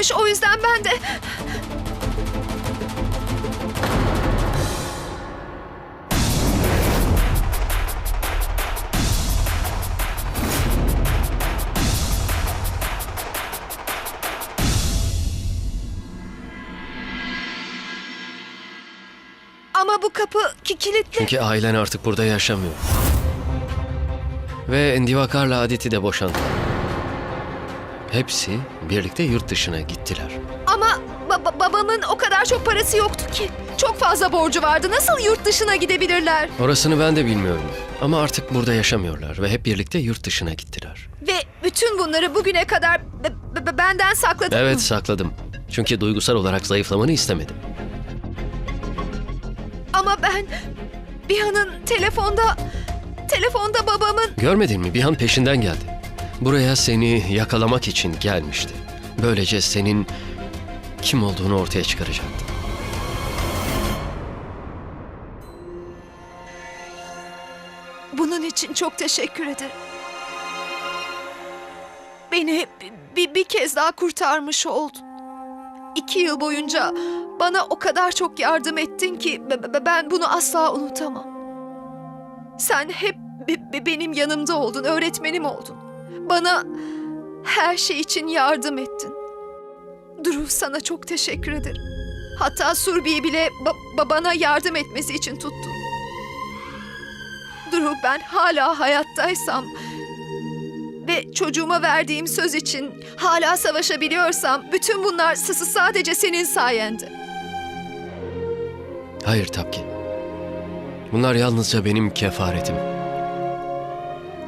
öyleymiş o yüzden ben de... Ama bu kapı ki kilitli. Çünkü ailen artık burada yaşamıyor. Ve Endivakar'la Aditi de boşandı. Hepsi birlikte yurt dışına gittiler. Ama ba- babamın o kadar çok parası yoktu ki. Çok fazla borcu vardı. Nasıl yurt dışına gidebilirler? Orasını ben de bilmiyorum. Ama artık burada yaşamıyorlar ve hep birlikte yurt dışına gittiler. Ve bütün bunları bugüne kadar b- b- benden sakladın mı? Evet sakladım. Çünkü duygusal olarak zayıflamanı istemedim. Ama ben Biha'nın telefonda telefonda babamın Görmedin mi? Bir an peşinden geldi. Buraya seni yakalamak için gelmişti. Böylece senin kim olduğunu ortaya çıkaracaktı. bunun için çok teşekkür ederim. Beni bir, bir, kez daha kurtarmış oldun. İki yıl boyunca bana o kadar çok yardım ettin ki be- be- ben bunu asla unutamam. Sen hep be- be- benim yanımda oldun, öğretmenim oldun. Bana her şey için yardım ettin. Duru sana çok teşekkür ederim. Hatta Surbi'yi bile ba- babana yardım etmesi için tuttun. Duru ben hala hayattaysam ve çocuğuma verdiğim söz için hala savaşabiliyorsam bütün bunlar s- s- sadece senin sayende. Hayır Tapki. Bunlar yalnızca benim kefaretim.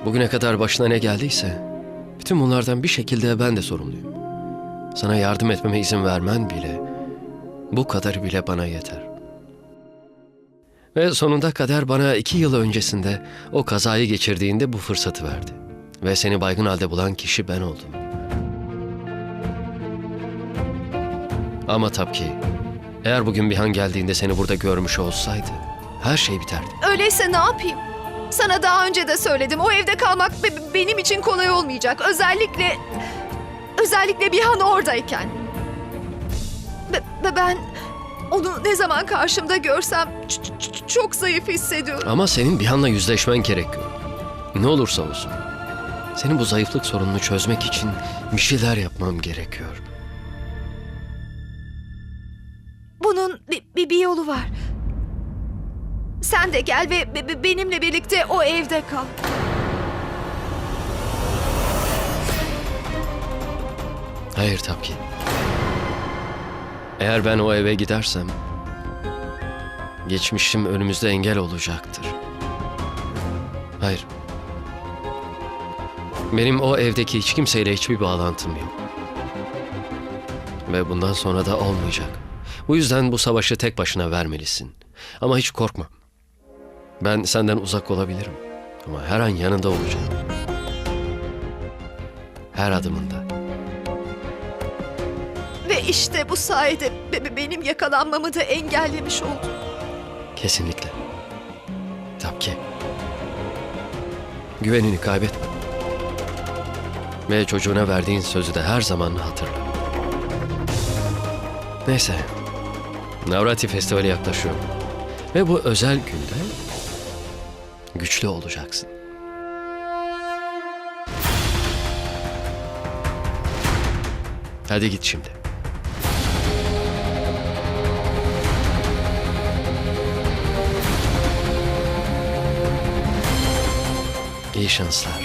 Bugüne kadar başına ne geldiyse bütün bunlardan bir şekilde ben de sorumluyum. Sana yardım etmeme izin vermen bile bu kadar bile bana yeter. Ve sonunda kader bana iki yıl öncesinde o kazayı geçirdiğinde bu fırsatı verdi. Ve seni baygın halde bulan kişi ben oldum. Ama Tapki, eğer bugün bir han geldiğinde seni burada görmüş olsaydı her şey biterdi. Öyleyse ne yapayım? Sana daha önce de söyledim. O evde kalmak be- benim için kolay olmayacak. Özellikle özellikle bir an oradayken. Be- be- ben onu ne zaman karşımda görsem çok zayıf hissediyorum. Ama senin bir hanla yüzleşmen gerekiyor. Ne olursa olsun. Senin bu zayıflık sorununu çözmek için bir şeyler yapmam gerekiyor. Bunun bir, bir, bir yolu var. Sen de gel ve be- be- benimle birlikte o evde kal. Hayır Tapki. Eğer ben o eve gidersem geçmişim önümüzde engel olacaktır. Hayır. Benim o evdeki hiç kimseyle hiçbir bağlantım yok. Ve bundan sonra da olmayacak. Bu yüzden bu savaşı tek başına vermelisin. Ama hiç korkma. Ben senden uzak olabilirim. Ama her an yanında olacağım. Her adımında. Ve işte bu sayede be- be- benim yakalanmamı da engellemiş oldun. Kesinlikle. Tabii ki. Güvenini kaybetme. Ve çocuğuna verdiğin sözü de her zaman hatırla. Neyse. Navrati Festivali yaklaşıyor. Ve bu özel günde güçlü olacaksın. Hadi git şimdi. İyi şanslar.